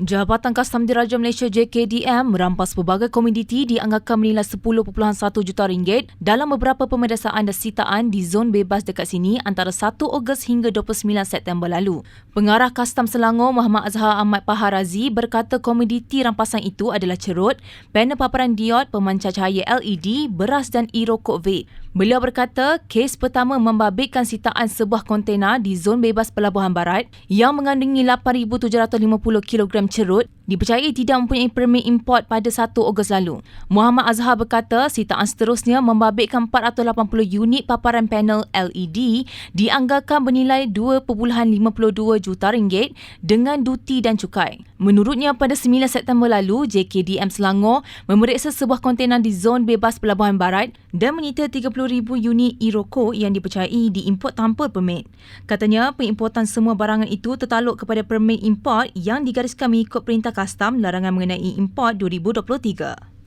Jabatan Kastam Diraja Malaysia JKDM merampas pelbagai komoditi dianggarkan menilai 10.1 juta ringgit dalam beberapa pemeriksaan dan sitaan di zon bebas dekat sini antara 1 Ogos hingga 29 September lalu. Pengarah Kastam Selangor Muhammad Azhar Ahmad Paharazi berkata komoditi rampasan itu adalah cerut, panel paparan diod, pemancar cahaya LED, beras dan e-rokok vape. Beliau berkata, kes pertama membabitkan sitaan sebuah kontena di zon bebas Pelabuhan Barat yang mengandungi 8,750 kg cerut dipercayai tidak mempunyai permit import pada 1 Ogos lalu. Muhammad Azhar berkata sitaan seterusnya membabitkan 480 unit paparan panel LED dianggarkan bernilai 2.52 juta ringgit dengan duti dan cukai. Menurutnya pada 9 September lalu, JKDM Selangor memeriksa sebuah kontena di zon bebas Pelabuhan Barat dan menyita 30,000 unit e-rokok yang dipercayai diimport tanpa permit. Katanya pengimportan semua barangan itu tertaluk kepada permit import yang digariskan mengikut perintah Kastam Larangan Mengenai Import 2023.